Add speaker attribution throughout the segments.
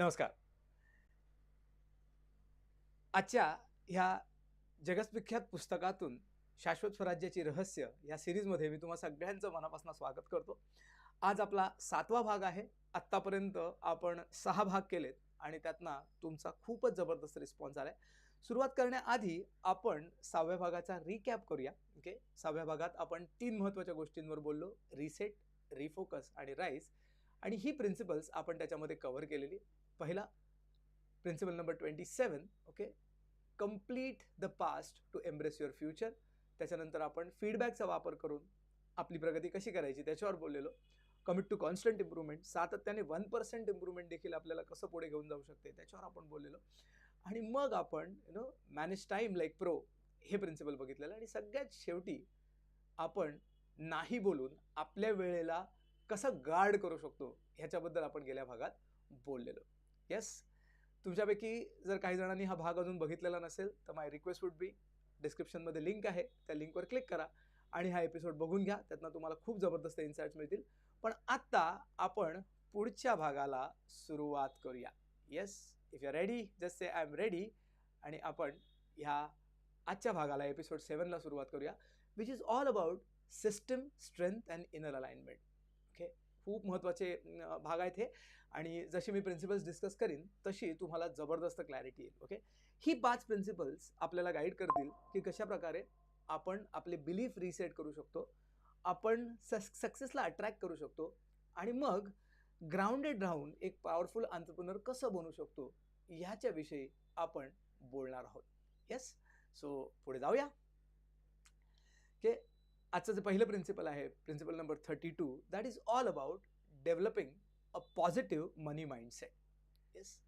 Speaker 1: नमस्कार. आजच्या ह्या जगस्विख्यात पुस्तकातून शाश्वत स्वराज्याची रहस्य या सिरीजमध्ये मी तुम्हा सगळ्यांचं मनापासून स्वागत करतो. आज आपला सातवा भाग आहे. आत्तापर्यंत आपण सहा भाग केलेत आणि त्यातना तुमचा खूपच जबरदस्त रिस्पॉन्स आलाय. सुरुवात करण्याआधी आपण सहाव्या भागाचा रिकॅप करूया. ओके सहाव्या भागात आपण तीन महत्त्वाच्या गोष्टींवर बोललो. रिसेट रिफोकस आणि राईस आणि ही प्रिन्सिपल्स आपण त्याच्यामध्ये कव्हर केलेली. पहिला principle number twenty seven okay complete the past to embrace your future त्याच्यानंतर आपण फीडबॅकचा वापर करून आपली प्रगती कशी करायची त्याच्यावर बोललेलो. कमिट टू कॉन्स्टंट इम्प्रूव्हमेंट सातत्याने वन पर्सेंट इम्प्रूव्हमेंट देखील आपल्याला कसं पुढे घेऊन जाऊ शकते त्याच्यावर आपण बोललेलो. आणि मग आपण you know manage time like pro हे प्रिन्सिपल बघितलेलं. आणि सगळ्यात शेवटी आपण नाही बोलून आपल्या वेळेला कसं गार्ड करू शकतो ह्याच्याबद्दल आपण गेल्या भागात बोललेलो. येस तुमच्यापैकी जर काही जणांनी हा भाग अजून बघितलेला नसेल तर माय रिक्वेस्ट वुड बी डिस्क्रिप्शनमध्ये लिंक आहे. त्या लिंकवर क्लिक करा आणि हा एपिसोड बघून घ्या. त्यातनं तुम्हाला खूप जबरदस्त इन्साइट्स मिळतील. पण आत्ता आपण पुढच्या भागाला सुरुवात करूया. Yes if you ready just say I am ready आणि आपण ह्या आजच्या भागाला एपिसोड सेवनला सुरुवात करूया which is all about system strength and inner alignment okay खूप महत्त्वाचे भाग आहेत हे. आणि जशी मी प्रिन्सिपल्स डिस्कस करीन तशी तुम्हाला जबरदस्त क्लॅरिटी येईल ओके ही पाच प्रिन्सिपल्स आपल्याला गाईड करतील की कशा प्रकारे आपण आपले बिलीफ रिसेट करू शकतो आपण सस सक्सेसला अट्रॅक्ट करू शकतो आणि मग ग्राउंडेड राहून एक पॉवरफुल आंतरप्रिनर कसं बनू शकतो ह्याच्याविषयी आपण बोलणार आहोत. येस सो पुढे जाऊया. के आजचं जे पहिलं प्रिन्सिपल आहे principle number thirty two that is all about developing a positive money mindset yes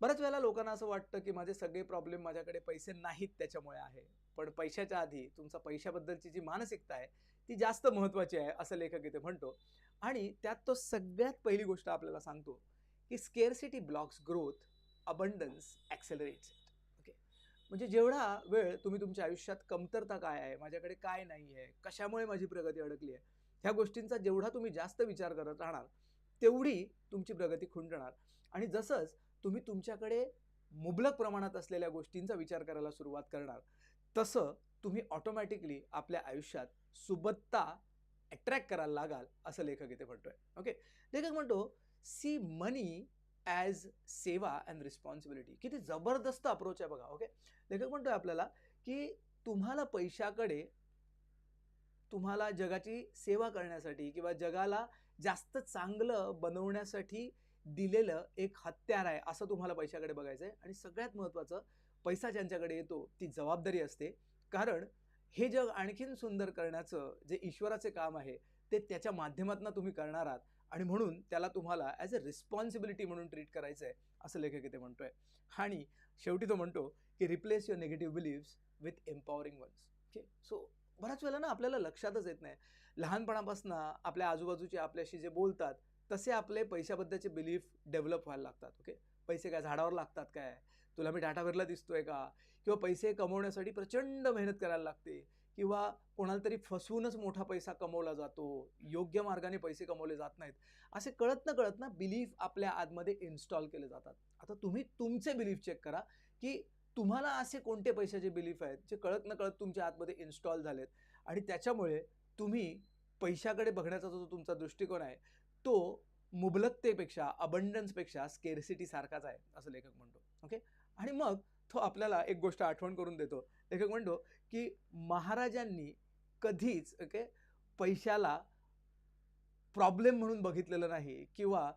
Speaker 1: बऱ्याच वेळेला लोकांना असं वाटतं की माझे सगळे प्रॉब्लेम माझ्याकडे पैसे नाहीत त्याच्यामुळे आहे. पण पैशाच्या आधी तुमचा पैशाबद्दलची जी मानसिकता आहे ती जास्त महत्त्वाची आहे असं लेखक इथे म्हणतो. आणि त्यात तो सगळ्यात पहिली गोष्ट आपल्याला सांगतो की scarcity blocks growth abundance accelerates म्हणजे जेवढा वेळ तुम्ही तुमच्या आयुष्यात कमतरता काय आहे माझ्याकडे काय नाही आहे कशामुळे माझी प्रगती अडकली आहे ह्या गोष्टींचा जेवढा तुम्ही जास्त विचार करत राहणार तेवढी तुमची प्रगती खुंटणार. आणि जसंच तुम्ही तुमच्याकडे मुबलक प्रमाणात असलेल्या गोष्टींचा विचार करायला सुरुवात करणार तसं तुम्ही ऑटोमॅटिकली आपल्या आयुष्यात सुबत्ता अट्रॅक्ट करायला लागाल असं लेखक इथे म्हणतोय. ओके लेखक म्हणतो see money as seva and responsibility किती जबरदस्त अप्रोच आहे बघा ओके लेखक म्हणतोय आपल्याला की तुम्हाला पैशाकडे तुम्हाला जगाची सेवा करण्यासाठी किंवा जगाला जास्त चांगलं बनवण्यासाठी दिलेलं एक हत्यार आहे असं तुम्हाला पैशाकडे बघायचं आहे. आणि सगळ्यात महत्त्वाचं पैसा ज्यांच्याकडे येतो ती जबाबदारी असते. कारण हे जग आणखीन सुंदर करण्याचं जे ईश्वराचे काम आहे ते त्याच्या माध्यमातून तुम्ही करणार आहात. आणि म्हणून त्याला तुम्हाला ॲज अ रिस्पॉन्सिबिलिटी म्हणून ट्रीट करायचं आहे असं लेखक इथे म्हणतोय. आणि शेवटी तो म्हणतो की replace your negative beliefs with empowering ones okay so बऱ्याच वेळेला ना आपल्याला लक्षातच येत नाही. लहानपणापासून आपल्या आजूबाजूचे आपल्याशी जे बोलतात तसे आपले पैशाबद्दलचे बिलीफ डेव्हलप व्हायला लागतात. ओके पैसे काय झाडावर लागतात काय? तुला मी टाटावरला दिसतोय का? किंवा पैसे कमवण्यासाठी प्रचंड मेहनत करायला लागते. किंवा कोणाला तरी फसवूनच मोठा पैसा कमवला जातो योग्य मार्गाने पैसे कमवले जात नाहीत असे कळत ना कळत ना बिलीफ आपल्या आतमध्ये इन्स्टॉल केले जातात. आता तुम्ही तुमचे बिलीफ चेक करा की तुम्हाला असे कोणते पैशाचे बिलीफ आहेत जे कळत न कळत तुमच्या आतमध्ये इन्स्टॉल झालेत आणि त्याच्यामुळे तुम्ही पैशाकडे बघण्याचा जो तुमचा दृष्टिकोन आहे तो मुबलकतेपेक्षा अबंडन्सपेक्षा स्केरसिटीसारखाच आहे असं लेखक म्हणतो. ओके आणि मग तो आपल्याला एक गोष्ट आठवण करून देतो. लेखक म्हणतो की महाराजांनी कधीच ओके पैशाला प्रॉब्लेम म्हणून बघितलेलं नाही किंवा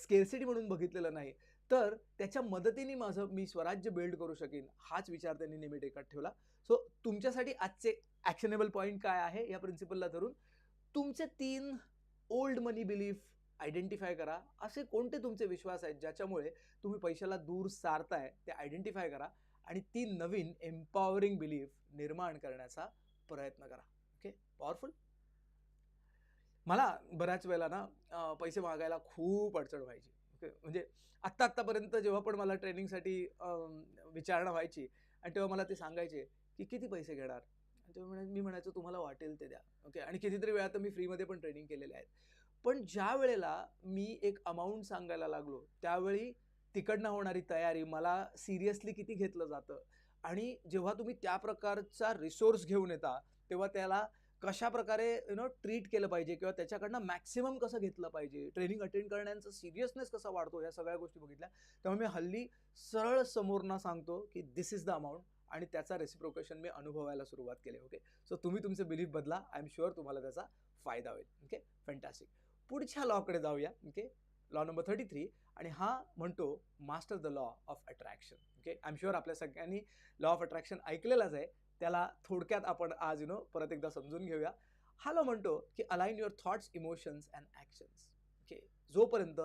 Speaker 1: स्केरसिटी म्हणून बघितलेलं नाही. तर त्याच्या मदतीने माझं मी स्वराज्य बिल्ड करू शकेन हाच विचार त्यांनी नेहमी टेकात ठेवला. सो तुमच्यासाठी आजचे ॲक्शनेबल पॉईंट काय आहे या प्रिन्सिपलला धरून तुमचे तीन ओल्ड मनी बिलीफ आयडेंटिफाय करा. असे कोणते तुमचे विश्वास आहेत ज्याच्यामुळे तुम्ही पैशाला दूर सारताय ते आयडेंटिफाय करा. आणि तीन नवीन एम्पॉवरिंग बिलीफ निर्माण करण्याचा प्रयत्न करा. ओके पॉवरफुल मला बऱ्याच वेळेला ना पैसे मागायला खूप अडचण व्हायची. ओके म्हणजे आत्ता आत्तापर्यंत जेव्हा पण मला ट्रेनिंगसाठी विचारणा व्हायची आणि तेव्हा मला ते सांगायचे की किती पैसे घेणार? तेव्हा म्हणे मी म्हणायचो तुम्हाला वाटेल ते द्या. ओके आणि कितीतरी वेळा तर मी फ्रीमध्ये पण ट्रेनिंग केलेले आहेत. पण ज्या वेळेला मी एक अमाऊंट सांगायला लागलो त्यावेळी तिकडनं होणारी तयारी मला सिरियसली किती घेतलं जातं? आणि जेव्हा तुम्ही त्या प्रकारचा रिसोर्स घेऊन येता तेव्हा त्याला कशा प्रकारे यु नो ट्रीट केलं पाहिजे किंवा त्याच्याकडनं मॅक्सिमम कसं घेतलं पाहिजे? ट्रेनिंग अटेंड करण्याचं सिरियसनेस कसा वाढतो? या सगळ्या गोष्टी बघितल्या. त्यामुळे मी हल्ली सरळ समोरना सांगतो की दिस इज द अमाऊंट आणि त्याचा रेसिप्रोकेशन मी अनुभवायला सुरुवात केली ओके सो तुम्ही तुमचे बिलीफ बदला. आय एम शुअर तुम्हाला त्याचा फायदा होईल ओके फॅन्टॅस्टिक पुढच्या लॉकडे जाऊया okay law number thirty three आणि हा म्हणतो master the law of attraction. Okay? I am sure आपल्या सगळ्यांनी लॉ ऑफ अट्रॅक्शन ऐकलेलाच आहे. त्याला थोडक्यात आपण आज यु नो परत एकदा समजून घेऊया. हा लॉ म्हणतो की align your thoughts emotions and actions okay? जोपर्यंत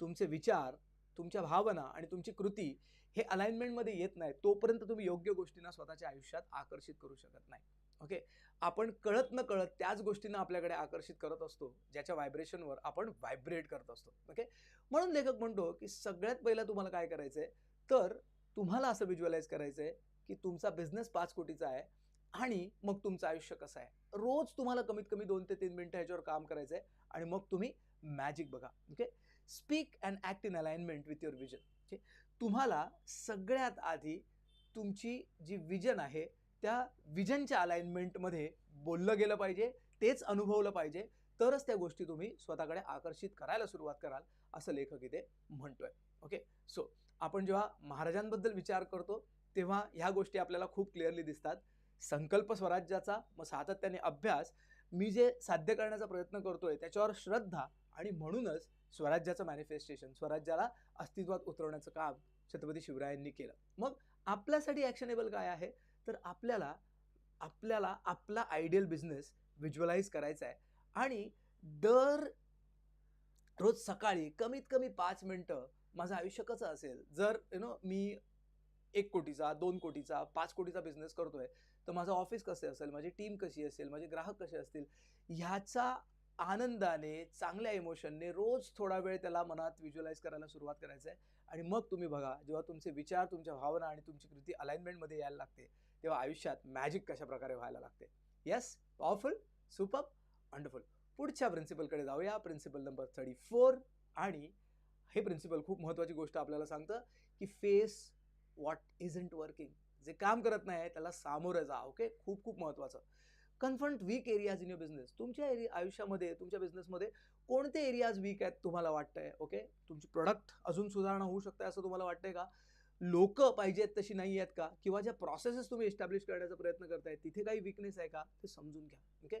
Speaker 1: तुमचे विचार तुमच्या भावना आणि तुमची कृती हे अलाइनमेंटमध्ये येत नाही तोपर्यंत तुम्ही योग्य गोष्टींना स्वतःच्या आयुष्यात आकर्षित करू शकत नाही. ओके? आपण कळत न कळत त्याच गोष्टींना आपल्याकडे आकर्षित करत असतो ज्याच्या व्हायब्रेशनवर आपण व्हायब्रेट करत असतो. ओके? म्हणून लेखक म्हणतो की सगळ्यात पहिलं तुम्हाला काय करायचं आहे तर तुम्हाला असं विज्युअलाइज करायचं आहे की तुमचा बिझनेस पाच कोटीचा आहे आणि मग तुमचं आयुष्य कसं आहे? रोज तुम्हाला कमीत कमी दोन ते तीन मिनटं ह्याच्यावर काम करायचं आहे आणि मग तुम्ही मॅजिक बघा. Okay? Speak and act in alignment with your vision okay? तुम्हाला सगळ्यात आधी तुमची जी विजन आहे त्या विजनच्या अलाइनमेंटमध्ये बोललं गेलं पाहिजे तेच अनुभवलं पाहिजे तरच त्या गोष्टी तुम्ही स्वतःकडे आकर्षित करायला सुरुवात कराल असं लेखक इथे म्हणतोय. ओके सो आपण जेव्हा महाराजांबद्दल विचार करतो तेव्हा ह्या गोष्टी आपल्याला खूप क्लिअरली दिसतात. संकल्प स्वराज्याचा मग सातत्याने अभ्यास मी जे साध्य करण्याचा प्रयत्न करतोय त्याच्यावर श्रद्धा आणि म्हणूनच स्वराज्याचं मॅनिफेस्टेशन स्वराज्याला अस्तित्वात उतरवण्याचं काम छत्रपती शिवरायांनी केलं. मग आपल्यासाठी ॲक्शनेबल काय आहे? तर आपल्याला आपल्याला आपला आयडियल बिझनेस व्हिज्युअलाइज करायचा आहे. आणि दर रोज सकाळी कमीत कमी पाच मिनटं माझं आयुष्य कसं असेल? जर यु नो मी एक कोटीचा दोन कोटीचा पाच कोटीचा बिझनेस करतोय तर माझं ऑफिस कसं असेल? माझी टीम कशी असेल? माझे ग्राहक कसे असतील? ह्याचा आनंदाने चांगल्या इमोशनने रोज थोडा वेळ त्याला मनात व्हिज्युअलाइज करायला सुरुवात करायचं आहे. आणि मग तुम्ही बघा जेव्हा तुमचे विचार तुमच्या भावना आणि तुमची कृती अलाइनमेंटमध्ये यायला लागते तेव्हा आयुष्यात मॅजिक कशा प्रकारे व्हायला लागते? येस पॉवरफुल सुपर वंडरफुल पुढच्या प्रिन्सिपलकडे जाऊया. प्रिन्सिपल नंबर थर्टी फोर आणि हे प्रिन्सिपल खूप महत्त्वाची गोष्ट आपल्याला सांगतं की फेस वॉट इजंट वर्किंग जे काम करत नाही आहे त्याला सामोरं जा ओके खूप खूप महत्त्वाचं confront weak areas in your business तुमच्या एरिया आयुष्यामध्ये तुमच्या बिझनेसमध्ये कोणते एरियाज वीक आहेत तुम्हाला वाटतंय ओके तुमची प्रोडक्ट अजून सुधारणा होऊ शकते असं तुम्हाला वाटतंय का? लोक पाहिजेत तशी नाही आहेत का? किंवा ज्या प्रोसेसेस तुम्ही एस्टॅब्लिश करण्याचा प्रयत्न करताय तिथे काही विकनेस आहे का? ते समजून घ्या. ओके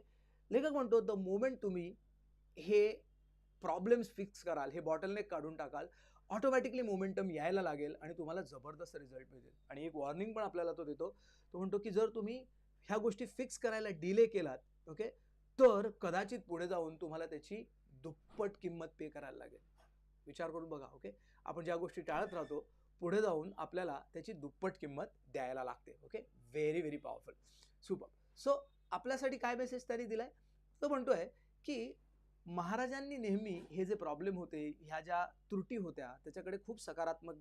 Speaker 1: लेखक म्हणतो द मोमेंट तुम्ही हे प्रॉब्लेम्स फिक्स कराल हे बॉटलनेक काढून टाकाल ऑटोमॅटिकली मोमेंटम यायला लागेल आणि तुम्हाला जबरदस्त रिझल्ट मिळेल. आणि एक वॉर्निंग पण आपल्याला तो देतो. तो म्हणतो की जर तुम्ही ह्या गोष्टी फिक्स करायला डिले केलात ओके तर कदाचित पुढे जाऊन तुम्हाला त्याची दुप्पट किंमत पे करायला लागेल. विचार करून बघा ओके आपण ज्या गोष्टी टाळत राहतो पुढे जाऊन आपल्याला त्याची दुप्पट किंमत द्यायला लागते. Okay very very powerful super so आपल्यासाठी काय मेसेज त्यांनी दिलाय? तो म्हणतो आहे की महाराजांनी नेहमी हे जे प्रॉब्लेम होते ह्या ज्या त्रुटी होत्या त्याच्याकडे खूप सकारात्मक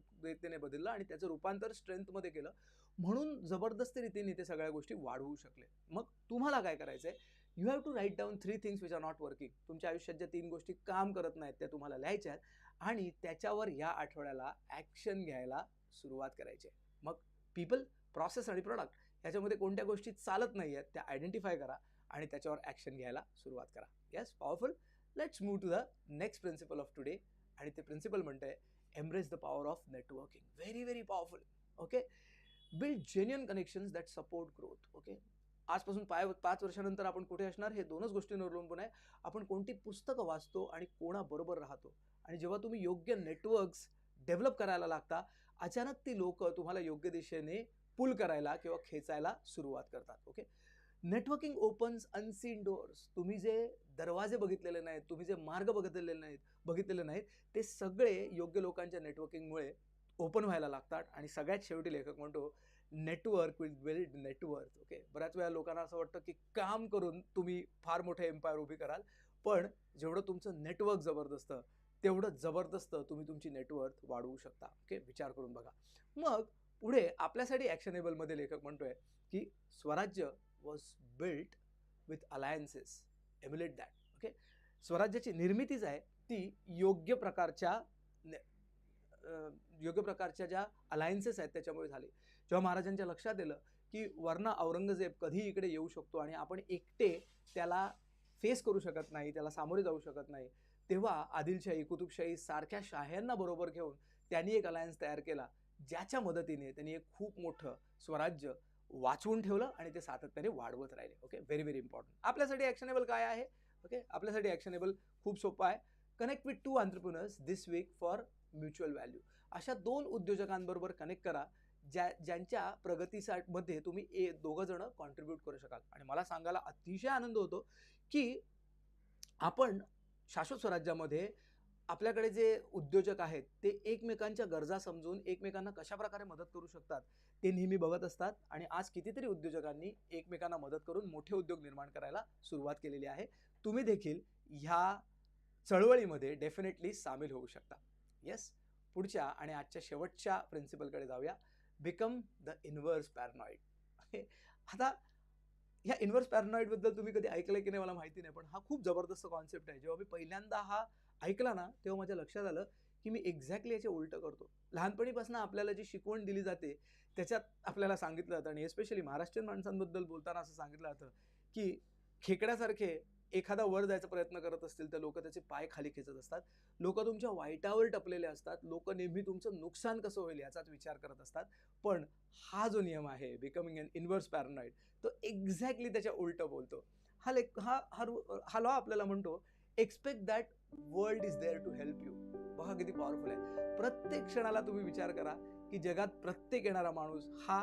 Speaker 1: बदललं आणि त्याचं रूपांतर स्ट्रेंथमध्ये केलं. म्हणून जबरदस्त रीतीने ते सगळ्या गोष्टी वाढवू शकले. मग तुम्हाला काय करायचं आहे you have to write down three things which are not working तुमच्या आयुष्यात ज्या तीन गोष्टी काम करत नाहीत त्या तुम्हाला लिहायच्या आहेत. आणि त्याच्यावर या आठवड्याला ॲक्शन घ्यायला सुरुवात करायची आहे. मग पीपल प्रोसेस आणि प्रॉडक्ट ह्याच्यामध्ये कोणत्या गोष्टी चालत नाही आहेत त्या आयडेंटिफाय करा आणि त्याच्यावर ॲक्शन घ्यायला सुरुवात करा. Yes powerful let's move to the next principle of today आणि ते प्रिन्सिपल म्हणतंय embrace the power of networking very very powerful okay build genuine connections that support growth okay आजपासून पाय पाच वर्षानंतर आपण कुठे असणार हे दोनच गोष्टींवर अवलंबून आहे. आपण कोणती पुस्तकं वाचतो आणि कोणाबरोबर राहतो? आणि जेव्हा तुम्ही योग्य नेटवर्क्स डेव्हलप करायला लागता अचानक ती लोक तुम्हाला योग्य दिशेने पुल करायला किंवा खेचायला सुरुवात करतात okay networking opens unseen doors तुम्ही जे दरवाजे बघितलेले नाहीत तुम्ही जे मार्ग बघितलेले नाहीत बघितलेले नाहीत ते सगळे योग्य लोकांच्या नेटवर्किंगमुळे ओपन व्हायला लागतात आणि सगळ्यात शेवटी लेखक म्हणतो network will build network okay बऱ्याच वेळा लोकांना असं वाटतं की काम करून तुम्ही फार मोठे एम्पायर उभी कराल पण जेवढं तुमचं नेटवर्क जबरदस्त तेवढं जबरदस्त तुम्ही तुमची नेटवर्क वाढवू शकता. ओके विचार करून बघा. मग पुढे आपल्यासाठी ॲक्शनेबलमध्ये लेखक म्हणतोय की Swarajya was built with alliances emulate that okay स्वराज्याची निर्मितीच आहे ती योग्य प्रकारच्या योग्य प्रकारच्या ज्या अलायन्सेस आहेत त्याच्यामुळे झाले. जेव्हा महाराजांच्या लक्षात आलं की वर्ण औरंगजेब कधी इकडे येऊ शकतो आणि आपण एकटे त्याला फेस करू शकत नाही त्याला सामोरे जाऊ शकत नाही तेव्हा आदिलशाही कुतुबशाही सारख्या शाह्यांना बरोबर घेऊन त्यांनी एक अलायन्स तयार केला ज्याच्या मदतीने त्यांनी एक खूप मोठं स्वराज्य वाचवून ठेवलं आणि ते सातत्याने वाढवत राहिले. ओके व्हेरी व्हेरी इम्पॉर्टंट आपल्यासाठी ॲक्शनेबल काय आहे? ओके आपल्यासाठी ॲक्शनेबल खूप सोपं आहे. Connect with two entrepreneurs this week for mutual value. अशा दोन उद्योजकांबरोबर कनेक्ट करा ज्या ज्यांच्या प्रगतीसाठी तुम्ही ए दोघं जणं कॉन्ट्रीब्यूट करू शकाल. आणि मला सांगायला अतिशय आनंद होतो की आपण शाश्वत स्वराज्यामध्ये आपल्याकडे जे उद्योजक आहेत ते एकमेकांच्या गरजा समजून एकमेकांना कशा प्रकारे मदत करू शकतात ते नेहमी बघत असतात. आणि आज कितीतरी उद्योजकांनी एकमेकांना मदत करून मोठे उद्योग निर्माण करायला सुरुवात केलेली आहे. तुम्ही देखील ह्या चळवळीमध्ये डेफिनेटली सामील होऊ शकता. येस पुढच्या आणि आजच्या शेवटच्या प्रिन्सिपलकडे जाऊया. बिकम द इन्व्हर्स पॅरनॉईड आता ह्या इन्व्हर्स पॅरनॉईडबद्दल तुम्ही कधी ऐकलं की नाही मला माहिती नाही पण हा खूप जबरदस्त कॉन्सेप्ट आहे. जेव्हा मी पहिल्यांदा हा ऐकला ना तेव्हा माझ्या लक्षात आलं की मी एक्झॅक्टली याचे उलटं करतो. लहानपणीपासून आपल्याला जी शिकवण दिली जाते त्याच्यात आपल्याला सांगितलं जातं. आणि एस्पेशली महाराष्ट्रीयन माणसांबद्दल बोलताना असं सांगितलं जातं की खेकड्यासारखे एखादा वर जायचा प्रयत्न करत असतील तर लोक त्याचे पाय खाली खेचत असतात. लोक तुमच्या वाईटावर टपलेले असतात. लोक नेहमी तुमचं नुकसान कसं होईल याचाच विचार करत असतात. पण हा जो नियम आहे बिकमिंग अन इन्व्हर्स पॅरनॉइड तो एक्झॅक्टली त्याच्या उलटं बोलतो. हा लेख हा हा हा लॉ आपल्याला म्हणतो expect that world is there to help you बघा किती पॉवरफुल आहे. प्रत्येक क्षणाला तुम्ही विचार करा. की जगात प्रत्येक येणारा माणूस हा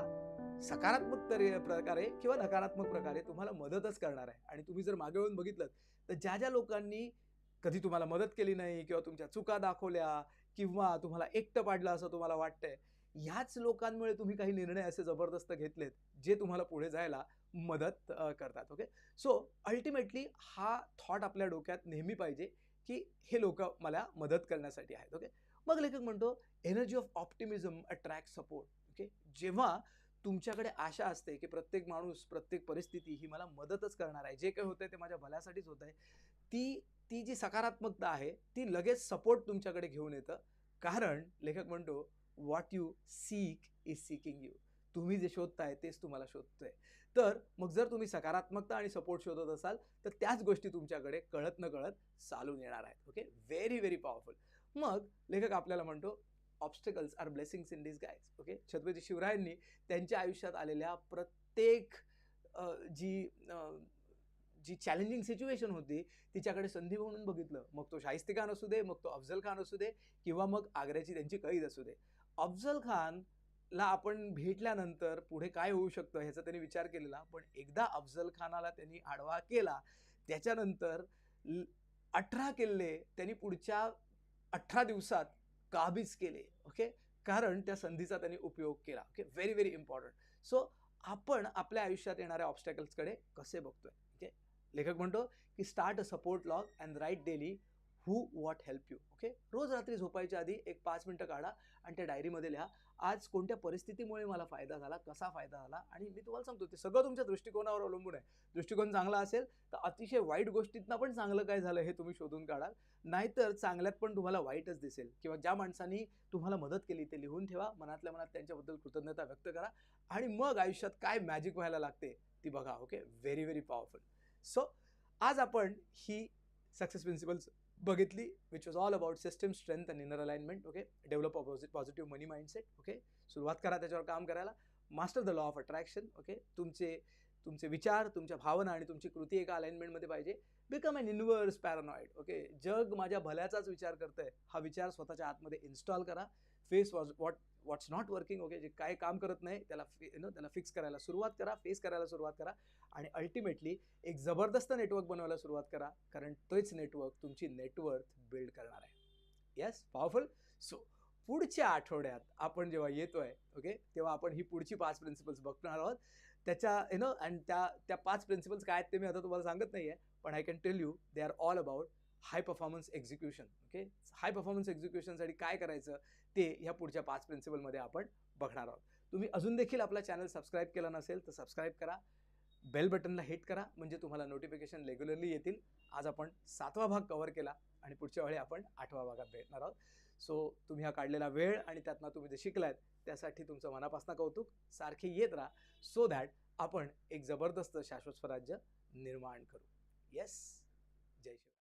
Speaker 1: सकारात्मक तरी प्रकारे किंवा नकारात्मक प्रकारे तुम्हाला मदतच करणार आहे. आणि तुम्ही जर मागे येऊन बघितलं तर ज्या ज्या लोकांनी कधी तुम्हाला मदत केली नाही किंवा तुमच्या चुका दाखवल्या किंवा तुम्हाला एकटं पाडलं असं तुम्हाला वाटतंय ह्याच लोकांमुळे तुम्ही काही निर्णय असे जबरदस्त घेतलेत जे तुम्हाला पुढे जायला मदत करतात ओके सो अल्टिमेटली हा थॉट आपल्या डोक्यात नेहमी पाहिजे की हे लोक मला मदत करण्यासाठी आहेत ओके मग लेखक म्हणतो energy of optimism attract support okay जेव्हा तुमच्याकडे आशा असते की प्रत्येक माणूस प्रत्येक परिस्थिती ही मला मदतच करणार आहे जे काही होतंय ते माझ्या भल्यासाठीच होत आहे ती ती जी सकारात्मकता आहे ती लगेच सपोर्ट तुमच्याकडे घेऊन येतं. कारण लेखक म्हणतो what you seek is seeking you तुम्ही जे शोधताय तेच तुम्हाला शोधतोय. तर मग जर तुम्ही सकारात्मकता आणि सपोर्ट शोधत असाल तर त्याच गोष्टी तुमच्याकडे कळत न कळत चालून येणार आहेत. ओके व्हेरी व्हेरी पॉवरफुल मग लेखक आपल्याला म्हणतो obstacles are blessings in this guys okay Chhatrapati शिवरायांनी त्यांच्या आयुष्यात आलेल्या प्रत्येक जी जी चॅलेंजिंग सिच्युएशन होती तिच्याकडे संधी म्हणून बघितलं. मग तो शाहिस्ते खान असू दे मग तो अफजल खान असू दे किंवा मग आग्र्याची त्यांची कैद असू दे. अफजल खानला आपण भेटल्यानंतर पुढे काय होऊ शकतं ह्याचा त्यांनी विचार केलेला. पण एकदा अफजल खानाला त्यांनी आडवा केला त्याच्यानंतर ल- अठरा किल्ले त्यांनी पुढच्या अठरा दिवसात काबीज केले ओके कारण त्या संधीचा त्यांनी उपयोग केला okay very very important so आपण आपल्या आयुष्यात येणाऱ्या ऑब्स्टॅकल्सकडे कसे बघतोय ओके लेखक म्हणतो की start a support log and write daily who what help you okay रोज रात्री झोपायच्या आधी एक पाच मिनटं काढा आणि त्या डायरीमध्ये लिहा आज कोणत्या परिस्थितीमुळे मला फायदा झाला कसा फायदा झाला? आणि मी तुम्हाला सांगतो ते सगळं तुमच्या दृष्टिकोनावर अवलंबून आहे. दृष्टिकोन चांगला असेल तर अतिशय वाईट गोष्टीतनं पण चांगलं काय झालं हे तुम्ही शोधून काढाल. नाहीतर चांगल्यात पण तुम्हाला वाईटच दिसेल किंवा ज्या माणसांनी तुम्हाला मदत केली ते लिहून ठेवा मनातल्या मनात त्यांच्याबद्दल कृतज्ञता व्यक्त करा आणि मग आयुष्यात काय मॅजिक व्हायला लागते ती बघा okay very very powerful so आज आपण ही सक्सेस प्रिन्सिपल्स बघितली which was all about system strength and inner alignment okay develop opposite positive money mindset okay सुरुवात करा त्याच्यावर काम करायला. Master the law of attraction okay तुमचे तुमचे विचार तुमच्या भावना आणि तुमची कृती एका अलाइनमेंटमध्ये पाहिजे. Become an inverse paranoid okay जग माझ्या भल्याचाच विचार करतंय. हा विचार स्वतःच्या आतमध्ये इन्स्टॉल करा. Face was what what's not working okay जे काय काम करत नाही त्याला फि नो त्याला फिक्स करायला सुरुवात करा फेस करायला सुरुवात करा आणि अल्टिमेटली एक जबरदस्त नेटवर्क बनवायला सुरुवात करा कारण तोच नेटवर्क तुमची नेटवर्थ बिल्ड करणार आहे. येस पॉवरफुल सो पुढच्या आठवड्यात आपण जेव्हा येतोय ओके तेव्हा आपण ही पुढची पाच प्रिन्सिपल्स बघणार आहोत. त्याच्या यु नो अँड त्या त्या पाच प्रिन्सिपल्स काय आहेत ते मी आता तुम्हाला सांगत नाही आहे पण I can tell you they are all about high performance execution okay? High performance एक्झिक्युशनसाठी काय करायचं ते ह्या पुढच्या पाच प्रिन्सिपलमध्ये आपण बघणार आहोत. तुम्ही अजून देखील आपला चॅनल सबस्क्राईब केला नसेल तर सबस्क्राईब करा बेल बटनला हिट करा म्हणजे तुम्हाला नोटिफिकेशन रेग्युलरली येतील. आज आपण सातवा भाग कव्हर केला आणि पुढच्या वेळी आपण आठवा भागात भेटणार आहोत. सो तुम्ही हा काढलेला वेळ आणि त्यातनं तुम्ही जे शिकलात त्यासाठी तुमचं मनापासून कौतुक सारखे येत राहा सो दॅट आपण एक जबरदस्त शाश्वत स्वराज्य निर्माण करू. येस? जय शिव